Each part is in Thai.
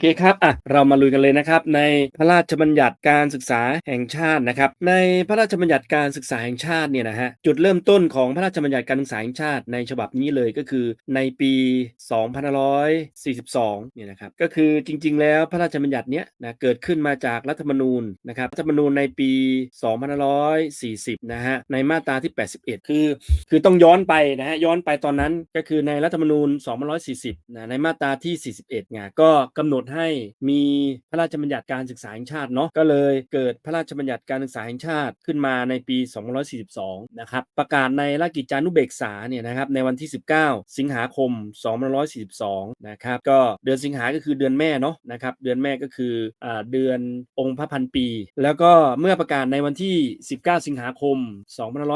เคครับอะเรามาลุยกันเลยนะครับในพระราชบัญญัติการศึกษาแห่งชาตินะครับในพระราชบัญญัติการศึกษาแห่งชาติเนี่ยนะฮะจุดเริ่มต้นของพระราชบัญญัติการศึกษาแห่งชาติในฉบับนี้เลยก็คือในปี2542เนี่ยนะครับก็คือจริง ๆ แล้วพระราชบัญญัติเนี้ยนะเกิดขึ้นมาจากรัฐธรรมนูญนะครับรัฐธรรมนูญในปี2540นะฮะในมาตราที่ 81 คือ คือต้องย้อนไปนะฮะย้อนไปตอนนั้นก็คือในรัฐธรรมนูญ 240นะในมาตราที่ 41ไงก็กำหนดให้มีพระราชบัญญัติการศึกษาแห่งชาติเนาะก็เลยเกิดพระราชบัญญัติการศึกษาแห่งชาติขึ้นมาในปี 2542 นะครับ ประกาศในราชกิจจานุเบกษาเนี่ยนะครับในวันที่ 19 สิงหาคม 2542 นะครับก็เดือนสิงหาก็คือเดือนแม่เนาะนะครับเดือนแม่ก็คืออ่าเดือนองค์พระพันปี แล้วก็เมื่อประกาศในวันที่ 19 สิงหาคม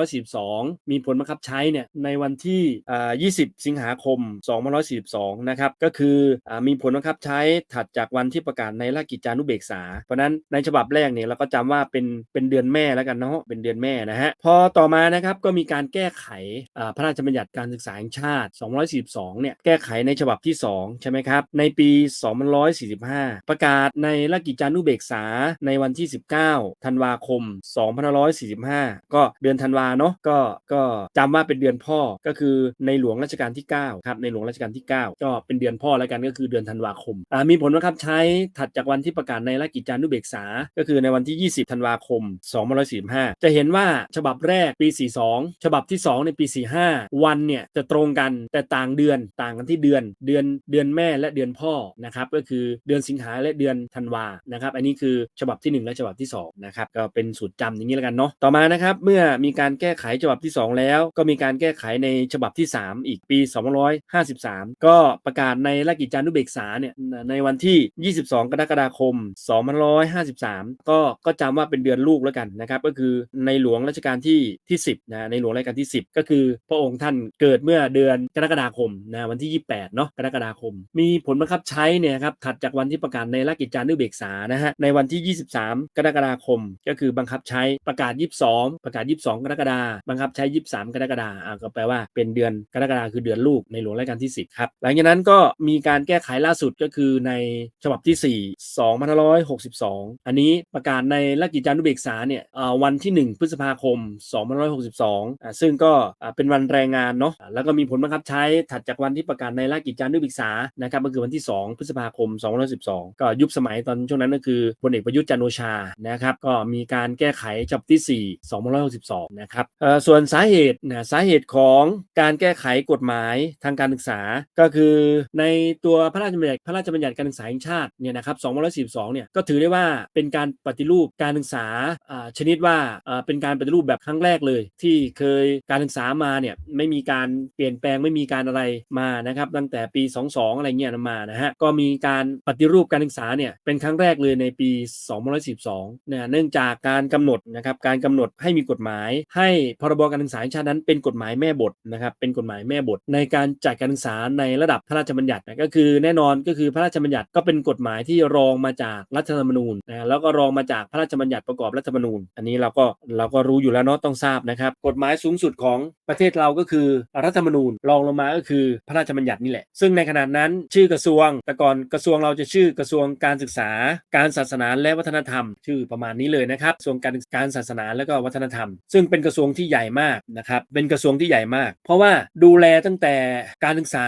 2542 มีผลบังคับใช้เนี่ยในวันที่อ่า20 สิงหาคม 2542 นะครับก็คืออ่ามีผลบังคับใช้ถัดจากวันที่ประกาศในราชกิจจานุเบกษา เพราะนั้นในฉบับแรกเนี่ยเราก็จำว่าเป็นเป็นเดือนแม่แล้วกันเนาะเป็นเดือนแม่นะฮะพอต่อมานะครับก็มีการแก้ไขพระราชบัญญัติการศึกษาแห่งชาติ 242 เนี่ยแก้ไขในฉบับที่ 2 ใช่ไหมครับในปี2545 ประกาศในราชกิจจานุเบกษาในวันที่ 19 ธันวาคม 2545 ก็เดือนธันวาเนาะก็ก็จำว่าเป็นเดือนพ่อก็คือในหลวงรัชกาลที่ 9 ครับในหลวงรัชกาลที่ 9 ก็เป็นเดือนพ่อแล้วกันก็คือเดือนธันวาคมมีผลบังคับใช้ถัดจากวันที่ประกาศในราชกิจจานุเบกษา ก็คือในวันที่ 20 ธันวาคม 2545 จะเห็นว่าฉบับแรกปี 42 ฉบับที่ 2 ในปี 45 วันเนี่ยจะตรงกันแต่ต่างเดือนต่างกันที่เดือนเดือนเดือนแม่และเดือนพ่อนะครับก็คือเดือนสิงหาและเดือนธันวานะครับอันนี้คือฉบับที่ 1 และฉบับที่2นะครับก็เป็นสูตรจำอย่างนี้แล้วกันเนาะต่อมานะครับเมื่อมีการแก้ไขฉบับที่ 2 แล้ว ก็มีการแก้ไขในฉบับที่ 3 อีกปี 2553 ก็ประกาศในราชกิจจานุเบกษาเนี่ยในวันที่ 22 กรกฎาคม 2553 ก็ก็จำว่าเป็นเดือนลูกแล้วกันนะครับ ก็คือในหลวงรัชกาลที่ที่ 10นะในหลวงรัชกาลที่ 10 ก็คือพระองค์ท่านเกิดเมื่อเดือนกรกฎาคมนะวันที่ 28 เนาะกรกฎาคม มีผลบังคับใช้เนี่ยครับถัดจากวันที่ประกาศในราชกิจจานุเบกษานะฮะในวันที่ 23 กรกฎาคม ก็คือบังคับใช้ประกาศ 22 ประกาศ 22 กรกฎาบังคับใช้ 23 กรกฎาอ่าก็แปลว่าเป็นเดือนกรกฎาคือเดือนลูกในหลวงรัชกาลที่ 10 ครับ หลังจากนั้นก็มีการแก้ไขล่าสุดก็คือในฉบับที่ 4 2562 อันนี้ประกาศในราชกิจจานุเบกษาเนี่ยวันที่ 1 พฤษภาคม 2562อ่าซึ่งก็เป็นวันแรงงานเนาะแล้วก็มีผลบังคับใช้ถัดจากวันที่ประกาศในราชกิจจานุเบกษานะครับก็คือวันที่ 2 พฤษภาคม 2512 ก็ยุคสมัยตอนช่วงนั้นก็คือพลเอกประยุทธ์จันโอชานะครับก็มีการแก้ไขฉบับที่ 4 2562 นะครับเอ่อส่วนสาเหตุนะสาเหตุของการแก้ไขกฎหมายทางการศึกษาก็คือในตัวพระราชบัญญัติพระราชบัญญัติการศึกษาแห่งชาติเนี่ยนะครับ2542เนี่ยก็ถือได้ว่าเป็นการปฏิรูปการศึกษาชนิดว่าเป็นการปฏิรูปแบบครั้งแรกเลย ที่เคยการศึกษามาเนี่ยไม่มีการเปลี่ยนแปลงไม่มีการอะไรมานะครับตั้งแต่ปี 22 อะไรเงี้ยมานะฮะก็มีการปฏิรูปการศึกษาเนี่ยเป็นครั้งแรกเลยในปี 2542เนี่ยเนื่องจากการกำหนดนะครับการกำหนดให้มีกฎหมาย ให้พรบการศึกษาชาตินั้นเป็นกฎหมายแม่บทนะครับเป็นกฎหมายแม่บท ในการจัดการศึกษาในระดับพระราชบัญญัตินะก็คือแน่นอนก็คือพระราชบัญญัติก็เป็นกฎหมายที่รองมาจากรัฐธรรมนูญนะแล้วก็รองมาจากพระราชบัญญัติประกอบรัฐธรรมนูญ อันนี้เราก็เราก็รู้อยู่แล้วเนาะต้องทราบนะครับ กฎหมายสูงสุดของประเทศเราก็คือรัฐธรรมนูญรองลงมาก็คือพระราชบัญญัตินี่แหละ ซึ่งในขณะนั้นชื่อกระทรวง แต่ก่อนกระทรวงเราจะชื่อกระทรวงการศึกษา การศาสนาและวัฒนธรรม ชื่อประมาณนี้เลยนะครับกระทรวงการการศาสนาและก็วัฒนธรรม ซึ่งเป็นกระทรวงที่ใหญ่มากนะครับเป็นกระทรวงที่ใหญ่มาก เพราะว่าดูแลตั้งแต่การศึกษา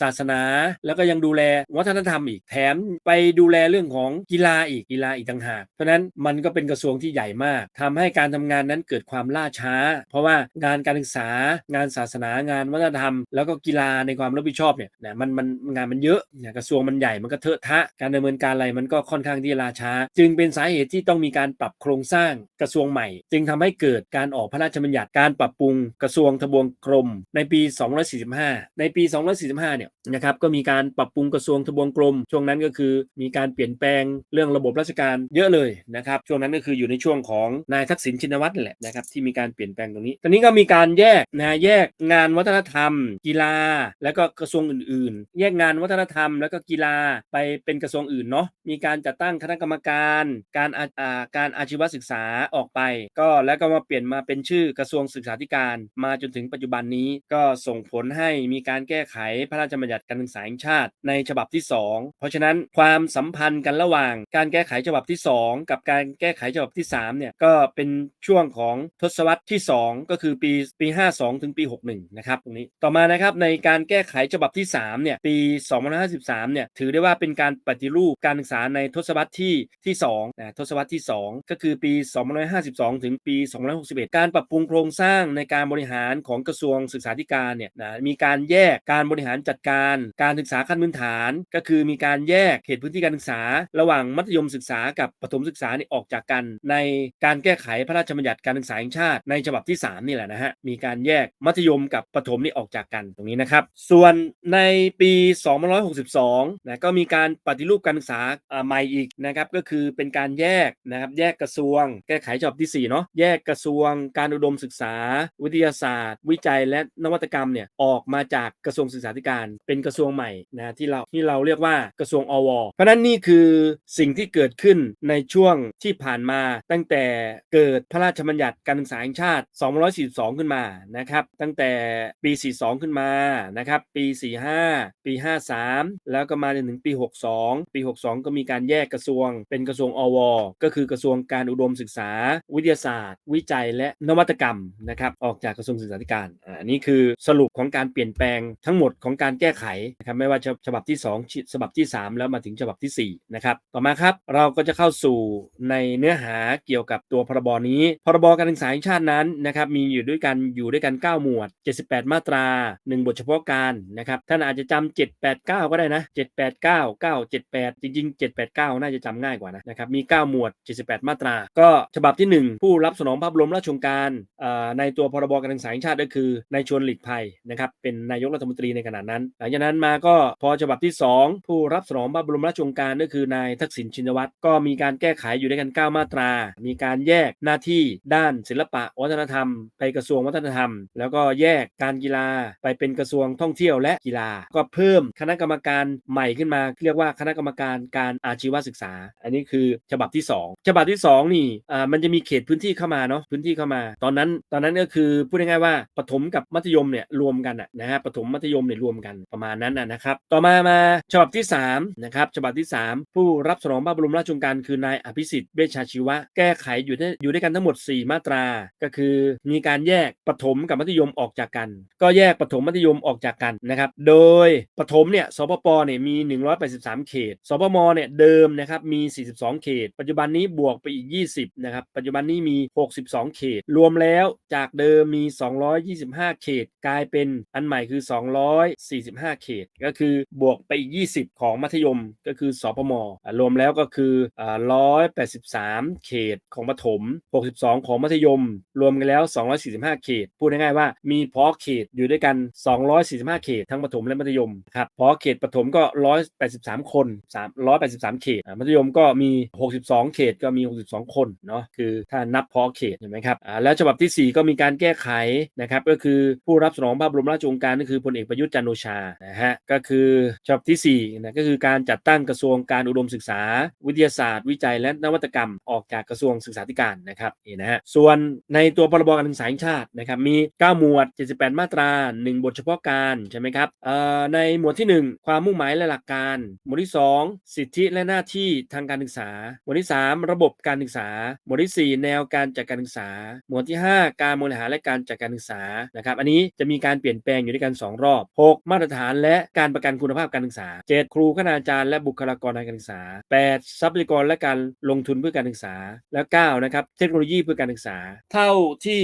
ศาสนา แล้วก็ยังดูแลวัฒนธรรมอีกแถมไปดูแลเรื่องของกีฬาอีกกีฬาอีกต่างหาก เพราะนั้นมันก็เป็นกระทรวงที่ใหญ่มากทำให้การทำงานนั้นเกิดความล่าช้า เพราะว่างานการศึกษางานศาสนางานวัฒนธรรม แล้วก็กีฬาในความรับผิดชอบเนี่ยนะมันมันงานมันเยอะเนี่ยกระทรวงมันใหญ่มันก็เถอะทะ การดำเนินการอะไรมันก็ค่อนข้างที่ล่าช้า จึงเป็นสาเหตุที่ต้องมีการปรับโครงสร้างกระทรวงใหม่ จึงทำให้เกิดการออกพระราชบัญญัติการปรับปรุงกระทรวงทบวงกรมในปี 245 ในปี 245 เนี่ยนะครับก็มีการปรับปรุงกระทรวงทบวงกรมช่วงนั้นก็คือมีการเปลี่ยนแปลงเรื่องระบบราชการเยอะเลยนะครับช่วงนั้นก็คืออยู่ในช่วงของนายทักษิณชินวัตรแหละนะครับที่มีการเปลี่ยนแปลงตรงนี้ ตอนนี้ก็มีการแยกนะแยกงานวัฒนธรรม กีฬา แล้วก็กระทรวงอื่น ๆ แยกงานวัฒนธรรม แล้วก็กีฬาไปเป็นกระทรวงอื่นเนาะมีการจัดตั้งคณะกรรมการ การอาอาการอาชีวศึกษาออกไป ก็แล้วก็มาเปลี่ยนมาเป็นชื่อกระทรวงศึกษาธิการ มาจนถึงปัจจุบันนี้ก็ส่งผลให้มีการแก้ไขพระราชบัญญัติการศึกษาแห่งชาติ ในฉบับที่ 2 เพราะะฉะนั้นความสัมพันธ์กันระหว่าง การแก้ไขฉบับที่ 2 กับการแก้ไขฉบับที่3เนี่ยก็เป็นช่วงของทศวรรษที่ 2 ก็คือปีปี 52 ถึงปี 61 นะครับตรงนี้ต่อมานะครับในการแก้ไขฉบับที่3เนี่ยปี 2553 เนี่ยถือได้ว่าเป็นการปฏิรูปการศึกษาในทศวรรษที่ที่2นะทศวรรษที่ 2 ก็คือปี 2552 ถึงปี 2561 การปรับปรุงโครงสร้างในการบริหารของกระทรวงศึกษาธิการเนี่ยนะมีการแยกการบริหารจัดการ การศึกษาขั้นพื้นฐาน ก็คือมีการแยกเขตพื้นที่การศึกษา ระหว่างมัธยมศึกษากับประถมศึกษานี่ออกจากกัน ในการแก้ไขพระราชบัญญัติการศึกษาแห่งชาติ ในฉบับที่ 3 นี่แหละนะฮะมีการแยกมัธยมกับประถมนี่ออกจากกันตรงนี้นะครับ ส่วนในปี2562นะก็มีการปฏิรูปการศึกษาอ่าใหม่อีกนะครับก็คือเป็นการแยกนะครับแยกกระทรวง แก้ไขฉบับที่4เนาะแยกกระทรวงการอุดมศึกษา วิทยาศาสตร์ วิจัยและนวัตกรรมเนี่ยออกมาจากกระทรวงศึกษาธิการ เป็นกระทรวงใหม่นะที่เราที่เราเรียกว่ากระทรวงอวเพราะนั้นนี่คือสิ่งที่เกิดขึ้นในช่วงที่ผ่านมาตั้งแต่เกิดพระราชบัญญัติการศึกษาแห่งชาติ 242 ขึ้นมานะครับตั้งแต่ปี 42 ขึ้นมานะครับปี 45 ปี 53 แล้วก็มาจนถึงปี 62 ปี 62 ก็มีการแยกกระทรวง เป็นกระทรวงอว ก็คือกระทรวงการอุดมศึกษา วิทยาศาสตร์ วิจัยและนวัตกรรมนะครับออกจากกระทรวงศึกษาธิการอันนี้คือสรุปของการเปลี่ยนแปลงทั้งหมดของการแก้ไขนะครับไม่ว่าฉบับที่ 2 ฉบับที่3 แล้วมาถึงฉบับทีสี่ 4 นะครับ ต่อมาครับ เราก็จะเข้าสู่ในเนื้อหาเกี่ยวกับตัวพรบนี้ พรบการศึกษาแห่งชาตินั้นนะครับมีอยู่ด้วยกันอยู่ด้วยกัน 9 หมวด 78 มาตรา 1 บทเฉพาะการนะครับท่านอาจจะจำ789 ก็ได้นะ 789 978 จริง ๆ 789 น่าจะจำง่ายกว่านะนะครับมี 9 หมวด 78 มาตรา ก็ฉบับที่ 1 ผู้รับสนองภาพระบรมราชองการในตัวพรบการศึกษาแห่งชาติก็คือนายชวนหลีกภัยนะครับเป็นนายกรัฐมนตรีในขณะนั้น หลังจากนั้นมาก็พอฉบับที่ 2 ผู้รับสนองพระบรมราชโองการก็คือนายทักษิณชินวัตรก็มีการแก้ไขอยู่ด้วยกัน 9 มาตรา มีการแยกหน้าที่ด้านศิลปะวัฒนธรรม ไปกระทรวงวัฒนธรรม แล้วก็แยกการกีฬาไปเป็นกระทรวงท่องเที่ยวและกีฬา ก็เพิ่มคณะกรรมการใหม่ขึ้นมา เรียกว่าคณะกรรมการการอาชีวศึกษา อันนี้คือฉบับที่ 2 ฉบับที่ 2 นี่อ่ามันจะมีเขตพื้นที่เข้ามาเนาะพื้นที่เข้ามา ตอนนั้นตอนนั้นก็คือพูดง่ายๆว่าปฐมกับมัธยมเนี่ยรวมกันอะนะฮะปฐมมัธยมเนี่ยรวมกันประมาณนั้นนะนะครับต่อมามาฉบับที่ 3นะครับฉบับที่ 3 ผู้รับสนองพระบรมราชโองการคือนายอภิสิทธิ์เวชชาชีวะ แก้ไขอยู่ได้อยู่ด้วยกันทั้งหมด 4 มาตรา ก็คือ มีการแยกปฐมกับมัธยมออกจากกัน ก็แยกปฐมมัธยมออกจากกันนะครับโดยปฐมเนี่ยสปปเนี่ยมี 183 เขตสปมเนี่ยเดิมนะครับมี 42 เขต ปัจจุบันนี้บวกไปอีก 20นะครับปัจจุบันนี้มี 62 เขต รวมแล้วจากเดิมมี 225 เขต กลายเป็นอันใหม่คือ 245 เขต ก็คือบวกไปอีก 20 ของมัธยมก็คือสปมอ่ารวมแล้วก็คือ 183 เขตของปฐม62 ของมัธยม รวมกันแล้ว 245 เขต พูดง่ายๆว่ามีพอเขตอยู่ด้วยกัน 245 เขต ทั้งปฐมและมัธยมครับพอเขตปฐมก็ 183 คน3 183 เขต มัธยมก็มี 62 เขตก็มี 62 คนเนาะคือถ้านับพอเขตเห็นไหมครับแล้วฉบับทีสี่ 4 ก็มีการแก้ไขนะครับก็คือผู้รับสนองพระบรมราชโองการก็คือพลเอกประยุทธ์จันโอชานะฮะก็คือฉบับที่4นะก็คือการจัดตั้งกระทรวงการอุดมศึกษา วิทยาศาสตร์ วิจัยและนวัตกรรมออกจากกระทรวงศึกษาธิการนะครับนี่นะฮะส่วนในตัวพรบการศึกษาแห่งชาตินะครับมี 9 หมวด 78 มาตรา 1 บทเฉพาะการใช่ไหมครับในหมวดที่ 1 ความมุ่งหมายและหลักการ หมวดที่ 2 สิทธิและหน้าที่ทางการศึกษา หมวดที่ 3 ระบบการศึกษา หมวดที่ 4 แนวการจัดการศึกษา หมวดที่ 5 การบริหารและการจัดการศึกษานะครับอันนี้จะมีการเปลี่ยนแปลงอยู่ด้วยกัน 2 รอบ 6 มาตรฐานและการประกันคุณภาพการศึกษา 7 ครูคณาจารย์และบุคลากรทางการศึกษา 8 ทรัพยากรและการลงทุนเพื่อการศึกษา แล้ว9นะครับ เทคโนโลยีเพื่อการศึกษา เท่าที่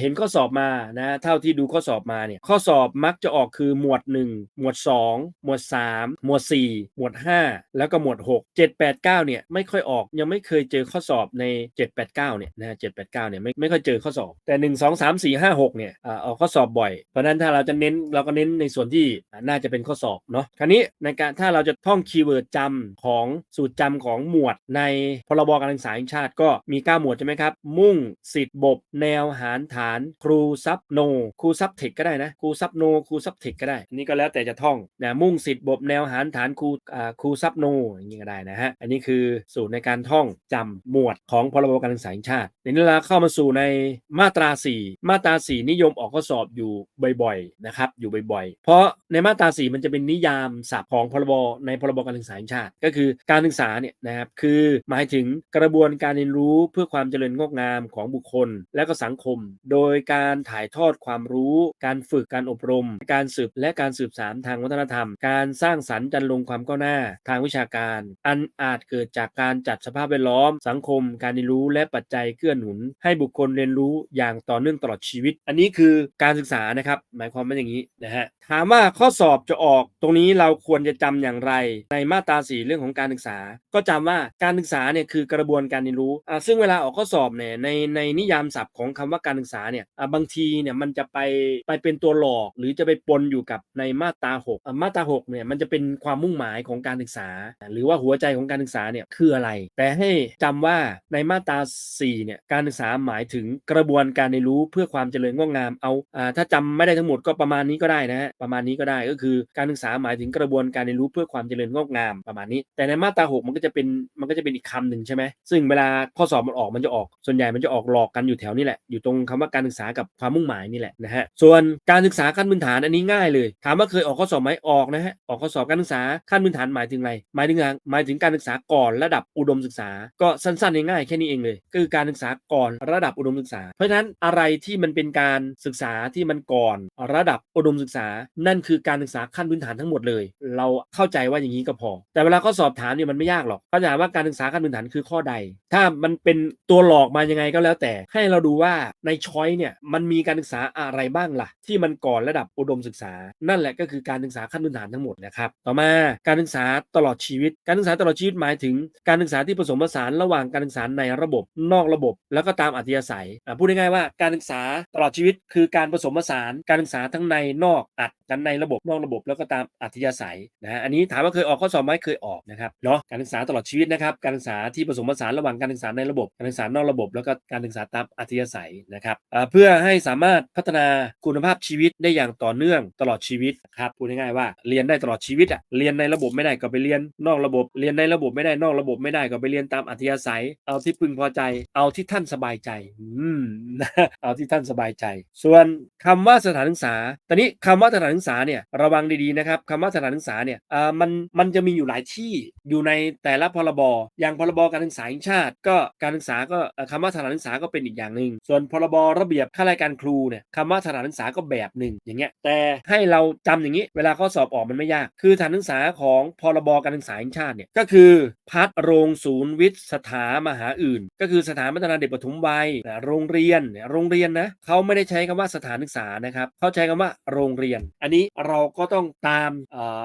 เห็นข้อสอบมานะเท่าที่ดูข้อสอบมาเนี่ยข้อสอบมักจะออกคือหมวด 1 หมวด 2 หมวด 3 หมวด 4 หมวด 5 แล้วก็หมวด 6 7 8 9เนี่ยไม่ค่อยออกยังไม่เคยเจอข้อสอบใน 789เนี่ยนะ789เนี่ยไม่ไม่ค่อยเจอข้อสอบแต่ 1 2 3 4 5 6เนี่ยอ่าออกข้อสอบบ่อยเพราะนั้นถ้าเราจะเน้นเราก็เน้นในส่วนที่น่าจะเป็นข้อสอบเนาะคราวนี้ในการถ้าเราจะท่องคีย์เวิร์ดจำของสูตรจำของหมวดในพรบการศึกษาแห่งชาติก็มี 9 หมวดใช่ไหมครับ มุ่งสิทธิ์บบแนวหารฐาน ครูซับโน ครูซับเทคก็ได้นะครูซับโนครูซับเทคก็ได้อันนี้ก็แล้วแต่จะท่องนะมุ่งสิทธิ์บบแนวหารฐานครูอ่าครูซับโนอย่างนี้ก็ได้นะฮะอันนี้คือสูตรในการท่องจำหมวดของพรบการศึกษาแห่งชาติในนี้เราเข้ามาสู่ในมาตรา 4 มาตรา 4 นิยมออกข้อสอบอยู่บ่อยๆนะครับอยู่บ่อยๆ เพราะในมาตรา 4 มันจะเป็นนิยามศัพท์ของพรบในพรบการศึกษาแห่งชาติ ก็คือการศึกษาเนี่ยนะครับคือหมายถึงกระบวนการเรียนรู้เพื่อความเจริญงอกงามของบุคคล และก็สังคม โดยการถ่ายทอดความรู้ การฝึกการอบรม การสืบและการสืบสานทางวัฒนธรรม การสร้างสรรค์จันลงความก้าวหน้า ทางวิชาการ อันอาจเกิดจากการจัดสภาพแวดล้อม สังคม การเรียนรู้และปัจจัยเกื้อหนุน ให้บุคคลเรียนรู้อย่างต่อเนื่องตลอดชีวิต อันนี้คือการศึกษานะครับหมายความว่าอย่างนี้นะฮะถามว่าข้อสอบจะออกตรงนี้เราควรจะจำอย่างไรในมาตราสีเรื่องของการศึกษา ก็จำว่าการศึกษาเนี่ยคือกระบวนการเรียนรู้อ่าซึ่งเวลาออกข้อสอบเนี่ยในในนิยามศัพท์ของคำว่าการศึกษาเนี่ยอ่าบางทีเนี่ยมันจะไปไปเป็นตัวหลอก หรือจะไปปนอยู่กับในมาตรา6อ่ามาตรา6เนี่ยมันจะเป็นความมุ่งหมายของการศึกษา หรือว่าหัวใจของการศึกษาเนี่ยคืออะไร แต่ให้จำว่าในมาตรา4เนี่ยการศึกษาหมายถึงกระบวนการเรียนรู้เพื่อความเจริญงอกงามเอาอ่าถ้าจำไม่ได้ทั้งหมดก็ประมาณนี้ก็ได้นะฮะประมาณนี้ก็ได้ก็คือการศึกษาหมายถึงกระบวนการเรียนรู้เพื่อความเจริญงอกงามประมาณนี้ แต่ในมาตรา6มันก็จะเป็นมันก็จะเป็นอีกคำหนึ่งใช่ไหมซึ่งเวลาข้อสอบมันออกมันจะออก ส่วนใหญ่มันจะออกหลอกกันอยู่แถวนี้แหละอยู่ตรงคำว่าการศึกษากับความมุ่งหมายนี่แหละนะฮะส่วนการศึกษาขั้นพื้นฐานอันนี้ง่ายเลย ถามว่าเคยออกข้อสอบไหมออกนะฮะออกข้อสอบการศึกษาขั้นพื้นฐานหมายถึงอะไรหมายถึงอะไรหมายถึงการศึกษาก่อนระดับอุดมศึกษา ก็สั้นๆง่ายๆแค่นี้เองเลยก็คือการศึกษาก่อนระดับอุดมศึกษา เพราะฉะนั้นอะไรที่มันเป็นการศึกษาที่มันก่อนระดับอุดมศึกษา นั่นคือการศึกษาขั้นพื้นฐานทั้งหมดเลย เราเข้าใจว่าอย่างนี้ก็พอ แต่เวลาข้อสอบถามเนี่ยมันไม่ยากหรอกเขาถามว่าการศึกษาขั้นพื้นฐานคือข้อใด ถ้ามันเป็นตัวหลอกมายังไงก็แล้วแต่ ให้เราดูว่าในช้อยเนี่ยมันมีการศึกษาอะไรบ้างล่ะ ที่มันก่อนระดับอุดมศึกษา นั่นแหละก็คือการศึกษาขั้นพื้นฐานทั้งหมดนะครับต่อมาการศึกษาตลอดชีวิต การศึกษาตลอดชีวิตหมายถึง การศึกษาที่ผสมผสานระหว่างการศึกษาในระบบ นอกระบบ แล้วก็ตามอัธยาศัยพูดง่ายๆว่าการศึกษาตลอดชีวิต คือการผสมผสานการศึกษาทั้งในนอกอัดกันในระบบนอกระบบแล้วก็ตามอัธยาศัยนะอันนี้ถามว่าเคยออกข้อสอบไหมเคยออกนะครับเนาะการศึกษาตลอดชีวิตนะครับการศึกษาที่ผสมผสานระหว่างการศึกษาในระบบ การศึกษานอกระบบ แล้วก็การศึกษาตามอัธยาศัยนะครับเพื่อให้สามารถพัฒนาคุณภาพชีวิตได้อย่างต่อเนื่องตลอดชีวิตนะครับพูดง่ายๆว่าเรียนได้ตลอดชีวิตอะเรียนในระบบไม่ได้ก็ไปเรียนนอกระบบ เรียนในระบบไม่ได้นอกระบบไม่ได้ก็ไปเรียนตามอัธยาศัย เอาที่พึงพอใจ เอาที่ท่านสบายใจ อืมเอาที่ท่านสบายใจ ส่วนคำว่าสถานศึกษา ตอนนี้คำว่าสถานศึกษาเนี่ยระวังดีๆนะครับคำว่าสถานศึกษาเนี่ยมันมันจะมีอยู่หลายที่อยู่ในแต่ละพรบอย่างพรบการศึกษาแห่งชาติ ก็การศึกษาก็คำว่าสถานศึกษาก็เป็นอีกอย่างหนึ่งส่วนพรบระเบียบข้าราชการครูเนี่ยคำว่าสถานศึกษาก็แบบหนึ่งอย่างเงี้ยแต่ให้เราจำอย่างนี้ เวลาข้อสอบออกมันไม่ยาก คือสถานศึกษาของพรบการศึกษาแห่งชาติเนี่ยก็คือพัฒโรงศูนย์วิทย์สถามหาอื่น ก็คือสถานพัฒนาเด็กปฐมวัยโรงเรียนเนี่ยโรงเรียนนะเขาไม่ได้ใช้คำว่าสถานศึกษานะครับเขาใช้คำว่าโรงเรียน อันนี้เราก็ต้องตาม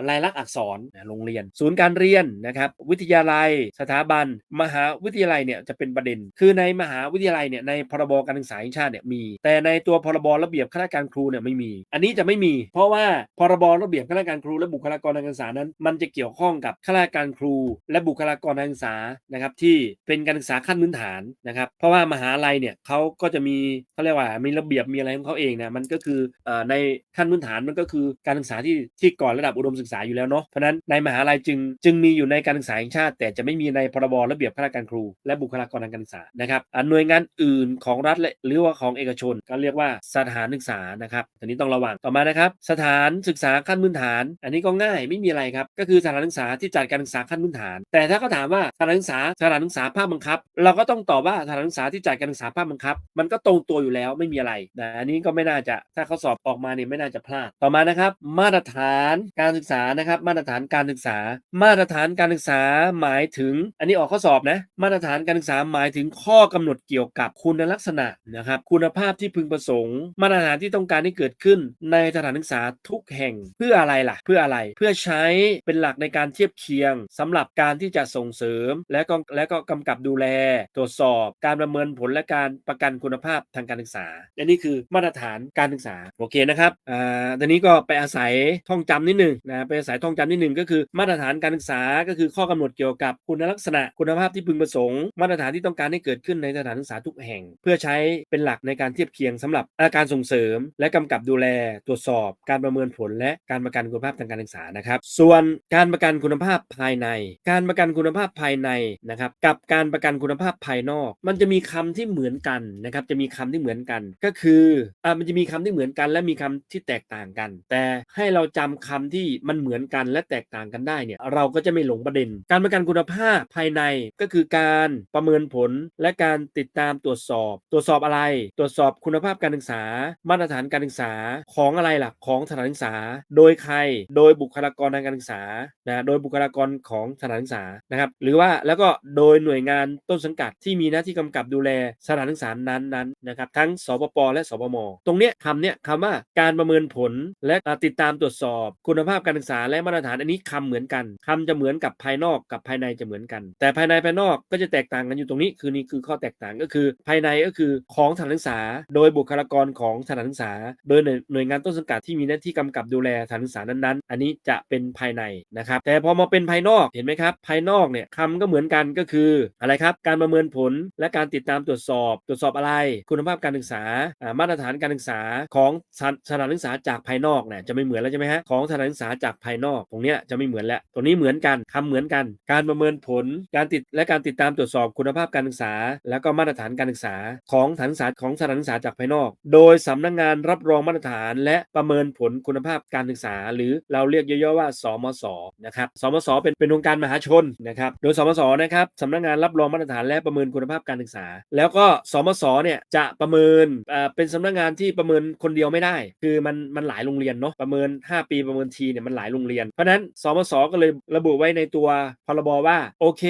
ลายลักษณ์อักษรโรงเรียน ศูนย์การเรียนนะครับวิทยาลัย สถาบัน มหาวิทยาลัยเนี่ยจะเป็นประเด็น คือในมหาวิทยาลัยเนี่ยในพรบการศึกษาแห่งชาติเนี่ยมี แต่ในตัวพรบระเบียบข้าราชการครูเนี่ยไม่มี อันนี้จะไม่มี เพราะว่าพรบระเบียบข้าราชการครูและบุคลากรทางการศึกษานั้น มันจะเกี่ยวข้องกับข้าราชการครู และบุคลากรทางการศึกษานะครับที่เป็นการศึกษาขั้นพื้นฐานนะครับเพราะว่ามหาลัยเนี่ยเขาก็จะมีเขาเรียกว่ามีระเบียบมีอะไรของเขาเองนะมันก็คือในขั้นพื้นฐานมันก็คือการศึกษาที่ที่ก่อนระดับอุดมศึกษาอยู่แล้วเนาะเพราะฉะนั้นในมหาลัยจึง จึงมีอยู่ในการศึกษาแห่งชาติ แต่จะไม่มีในพรบระเบียบข้าราชการครู และบุคลากรทางการศึกษานะครับอ่าหน่วยงานอื่นของรัฐและหรือว่าของเอกชน ก็เรียกว่าสถานศึกษานะครับอันนี้ต้องระวังต่อมานะครับ สถานศึกษาขั้นพื้นฐาน อันนี้ก็ง่ายไม่มีอะไรครับก็คือสถานศึกษาที่จัดการศึกษาขั้นพื้นฐาน แต่ถ้าเขาถามว่าสถานศึกษาสถานศึกษาภาคบังคับ เราก็ต้องตอบว่าสถานศึกษาที่จัดการศึกษาภาคบังคับ มันก็ตรงตัวอยู่แล้วไม่มีอะไรนะอันนี้ก็ไม่น่าจะถ้าเขาสอบออกมาเนี่ยไม่น่าจะพลาดต่อมานะครับ มาตรฐานการศึกษานะครับมาตรฐานการศึกษา มาตรฐานการศึกษาหมายถึง อันนี้ออกข้อสอบนะ มาตรฐานการศึกษาหมายถึงข้อกำหนดเกี่ยวกับคุณลักษณะนะครับ คุณภาพที่พึงประสงค์ มาตรฐานที่ต้องการให้เกิดขึ้น ในสถานศึกษาทุกแห่งเพื่ออะไรล่ะ เพื่ออะไร เพื่อใช้เป็นหลักในการเทียบเคียงสำหรับการที่จะส่งเสริม และก็และก็กำกับดูแล ตรวจสอบการประเมินผลและการประกันคุณภาพทางการศึกษาอันนี้คือมาตรฐานการศึกษาโอเคนะครับอ่าตอนนี้ก็ไปอาศัยท่องจำนิดหนึ่งนะไปอาศัยท่องจำนิดหนึ่งก็คือมาตรฐานการศึกษาก็คือข้อกำหนดเกี่ยวกับคุณลักษณะ คุณภาพที่พึงประสงค์ มาตรฐานที่ต้องการให้เกิดขึ้นในสถานศึกษาทุกแห่ง เพื่อใช้เป็นหลักในการเทียบเคียงสำหรับอาการส่งเสริม และกำกับดูแล ตรวจสอบ การประเมินผล และการประกันคุณภาพทางการศึกษานะครับ ส่วนการประกันคุณภาพภายใน การประกันคุณภาพภายในนะครับกับการประกันคุณภาพภายนอก มันจะมีคำที่เหมือนกันนะครับจะมีคำที่เหมือนกันก็คืออ่ามันจะมีคำที่เหมือนกัน และมีคำที่แตกต่างกัน แต่ให้เราจำคำที่มันเหมือนกันและแตตกต่างกันได้เนี่ยเราก็จะไม่หลงประเด็น การประกันคุณภาพภายในก็คือการประเมินผลและการติดตามตรวจสอบ ตรวจสอบอะไร ตรวจสอบคุณภาพการศึกษา มาตรฐานการศึกษาของอะไรล่ะของสถานศึกษา โดยใครโดยบุคลากรทางการศึกษานะโดยบุคลากรของสถานศึกษานะครับหรือว่าแล้วก็โดยหน่วยงานต้นสังกัดที่มีหน้าที่กำกับดูแลสถานศึกษานั้นๆนะครับทั้งสปปและสปมตรงเนี้ยคำเนี้ยคำว่าการประเมินผลและติดตามตรวจสอบ คุณภาพการศึกษาและมาตรฐานอันนี้คำเหมือนกันคำจะเหมือนกับภายนอกกับภายในจะเหมือนกัน แต่ภายในภายนอกก็จะแตกต่างกันอยู่ตรงนี้ คือนี่คือข้อแตกต่างก็คือ ภายในก็คือของสถานศึกษา โดยบุคลากรของสถานศึกษา โดยหน่วยงานต้นสังกัดที่มีหน้าที่กำกับดูแลสถานศึกษานั้นๆ อันนี้จะเป็นภายในนะครับ แต่พอมาเป็นภายนอกเห็นไหมครับ ภายนอกเนี่ยคำก็เหมือนกันก็คืออะไรครับ การประเมินผลและการติดตามตรวจสอบ ตรวจสอบอะไร คุณภาพการศึกษา มาตรฐานการศึกษาของสถานศึกษาจากภายนอกเนี่ยจะไม่เหมือนแล้วใช่ไหมฮะของสถานศึกษาจากภายนอกตรงเนี้ยจะไม่เหมือนแล้วตรงนี้เหมือนกันคำเหมือนกัน การประเมินผล การติดและการติดตามตรวจสอบคุณภาพการศึกษา แล้วก็มาตรฐานการศึกษาของสถานศึกษาของสถานศึกษาจากภายนอก โดยสำนักงานรับรองมาตรฐาน และประเมินผลคุณภาพการศึกษา หรือเราเรียกย่อๆว่า สมศนะครับสมศเป็นเป็นองค์การมหาชนนะครับโดยสมศนะครับสำนักงานรับรองมาตรฐานและประเมินคุณภาพการศึกษา แล้วก็สมศเนี่ยจะประเมินเป็นสำนักงานที่ประเมินคนเดียวไม่ได้ คือมันมันหลายโรงเรียนเนาะประเมิน 5 ปีประเมินทีเนี่ยมันหลายโรงเรียนเพราะนั้นสมศก็เลยระบุไว้ในตัวพรบว่าโอเค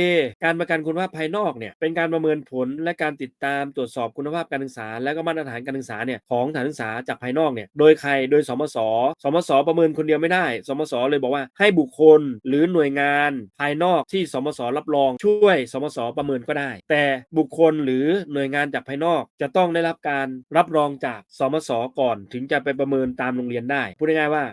การประกันคุณภาพภายนอกเนี่ยเป็นการประเมินผลและการติดตามตรวจสอบคุณภาพการศึกษา และก็มาตรฐานการศึกษาเนี่ยของสถานศึกษาจากภายนอกเนี่ยโดยใครโดยสมศสมศประเมินคนเดียวไม่ได้ สมศเลยบอกว่าให้บุคคลหรือหน่วยงานภายนอกที่สมศรับรองช่วย สมศประเมินก็ได้ แต่บุคคลหรือหน่วยงานจากภายนอก จะต้องได้รับการรับรองจากสมศก่อน ถึงจะไปประเมินตามโรงเรียนได้พูดง่ายๆว่า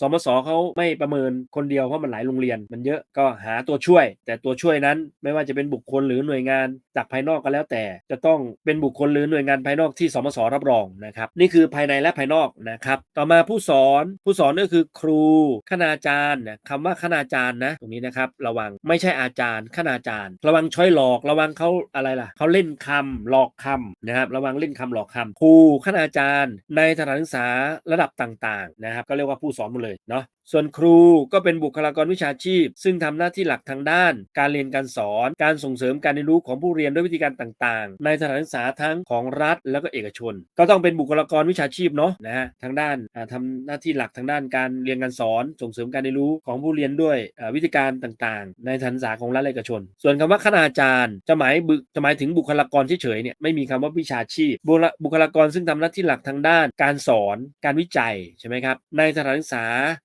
สมศเขาไม่ประเมินคนเดียวเพราะมันหลายโรงเรียนมันเยอะก็หาตัวช่วย แต่ตัวช่วยนั้นไม่ว่าจะเป็นบุคคลหรือหน่วยงานจากภายนอกก็แล้วแต่ จะต้องเป็นบุคคลหรือหน่วยงานภายนอกที่สมศรับรองนะครับนี่คือภายในและภายนอกนะครับต่อมาผู้สอนผู้สอนก็คือครูคณาจารย์นะคำว่าคณาจารย์นะตรงนี้นะครับระวังไม่ใช่อาจารย์คณาจารย์ ระวังช้อยหลอกระวังเขาอะไรล่ะเขาเล่นคำหลอกคำนะครับระวังเล่นคำหลอกคำครูคณาจารย์ ในสถานศึกษาระดับต่างๆนะครับก็เรียกว่าผู้สอนหมดเลยเนาะส่วนครูก็เป็นบุคลากรวิชาชีพ ซึ่งทำหน้าที่หลักทางด้าน การเรียนการสอน การส่งเสริมการเรียนรู้ของผู้เรียนด้วยวิธีการต่างๆ ในสถานศึกษาทั้งของรัฐแล้วก็เอกชน ก็ต้องเป็นบุคลากรวิชาชีพเนาะนะฮะทางด้านอ่าทำหน้าที่หลักทางด้านการเรียนการสอน ส่งเสริมการเรียนรู้ของผู้เรียนด้วยวิธีการต่างๆ ในสถานศึกษาของรัฐและเอกชน ส่วนคำว่าคณาจารย์จะหมายบุจะหมายถึงบุคลากรเฉยๆเนี่ยไม่มีคำว่าวิชาชีพ บุคลบุคลากรซึ่งทำหน้าที่หลักทางด้าน การสอน การวิจัยใช่ไหมครับในสถานศึกษา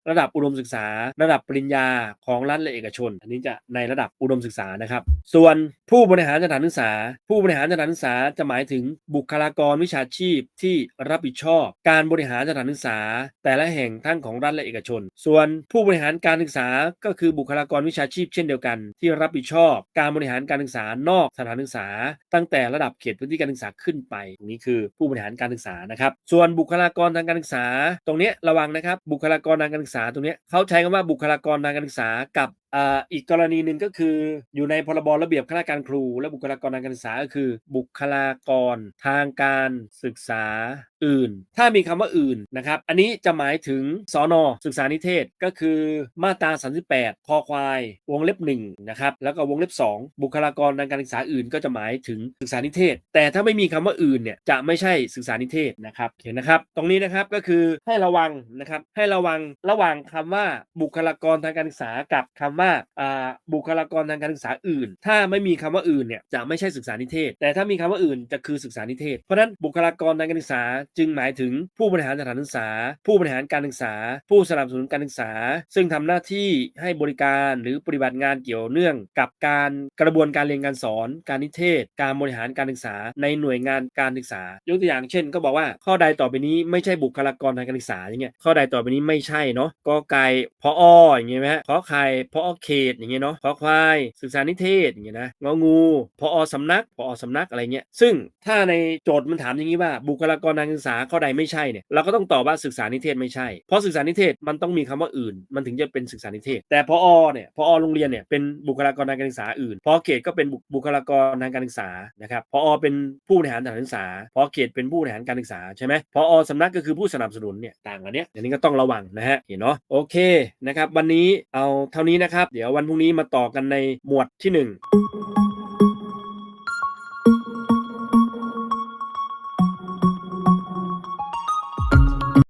ระดับอุดมศึกษา ระดับปริญญาของรัฐและเอกชน อันนี้จะในระดับอุดมศึกษานะครับ ส่วนผู้บริหารสถานศึกษา ผู้บริหารสถานศึกษาจะหมายถึงบุคลากรวิชาชีพที่รับผิดชอบ การบริหารสถานศึกษา แต่ละแห่งทั้งของรัฐและเอกชน ส่วนผู้บริหารการศึกษาก็คือบุคลากรวิชาชีพเช่นเดียวกัน ที่รับผิดชอบ การบริหารการศึกษานอกสถานศึกษา ตั้งแต่ระดับเขตพื้นที่การศึกษาขึ้นไปตรงนี้คือผู้บริหารการศึกษานะครับ ส่วนบุคลากรทางการศึกษา ตรงนี้ระวังนะครับ บุคลากรทางการศึกษาตรงนี้เขาใช้คำว่าบุคลากรทางการศึกษากับ อีกกรณีหนึ่งก็คืออยู่ในพรบระเบียบข้าราชการครู และบุคลากรทางการศึกษาก็คือ บุคลากรทางการศึกษาอื่น ถ้ามีคำว่าอื่นนะครับ อันนี้จะหมายถึงสอนอศึกษานิเทศก็คือมาตรา 38 คอควาย วงเล็บ1นะครับ แล้วก็วงเล็บ 2 บุคลากรทางการศึกษาอื่น ก็จะหมายถึงศึกษานิเทศ แต่ถ้าไม่มีคำว่าอื่นเนี่ยจะไม่ใช่ศึกษานิเทศนะครับเห็นนะครับ ตรงนี้นะครับก็คือให้ระวังนะครับ ให้ระวังระหว่างคำว่าบุคลากรทางการศึกษากับคำว่าอ่าบุคลากรทางการศึกษาอื่น ถ้าไม่มีคำว่าอื่นเนี่ยจะไม่ใช่ศึกษานิเทศ แต่ถ้ามีคำว่าอื่นจะคือศึกษานิเทศ เพราะฉะนั้นบุคลากรทางการศึกษาจึงหมายถึงผู้บริหารสถานศึกษา ผู้บริหารการศึกษา ผู้สนับสนุนการศึกษา ซึ่งทำหน้าที่ให้บริการหรือปฏิบัติงานเกี่ยวเนื่องกับการกระบวนการเรียนการสอน การนิเทศ การบริหารการศึกษา ในหน่วยงานการศึกษายกตัวอย่างเช่น ก็บอกว่าข้อใดต่อไปนี้ไม่ใช่บุคลากรทางการศึกษาอย่างเงี้ยข้อใดต่อไปนี้ไม่ใช่เนาะกอไก่พอออย่างเงี้ยไหมฮะขอไข่พออเขตอย่างเงี้ยเนาะพอควายศึกษานิเทศอย่างเงี้ยนะงองูพออสำนักพออสำนักอะไรเงี้ยซึ่งถ้าในโจทย์มันถามอย่างนี้ว่า บุคลากรทางการศึกษาข้อใดไม่ใช่เนี่ยเราก็ต้องตอบว่าศึกษานิเทศไม่ใช่ เพราะศึกษานิเทศมันต้องมีคำว่าอื่น มันถึงจะเป็นศึกษานิเทศ แต่พออเนี่ยพอโรงเรียนเนี่ยเป็นบุคลากรทางการศึกษาอื่นพอเขตก็เป็นบุคลากรทางการศึกษานะครับพอเป็นผู้บริหารสถานศึกษาพอเขตเป็นผู้บริหารการศึกษาใช่ไหมพออสำนักก็คือผู้สนับสนุนเนี่ยต่างกันเนี้ยอย่างนี้ก็ต้องระวังนะฮะเห็นเนาะโอเคนะครับวันนี้เอาเท่านี้นะครับเดี๋ยววันพรุ่งนี้มาต่อกันในหมวดที่หนึ่ง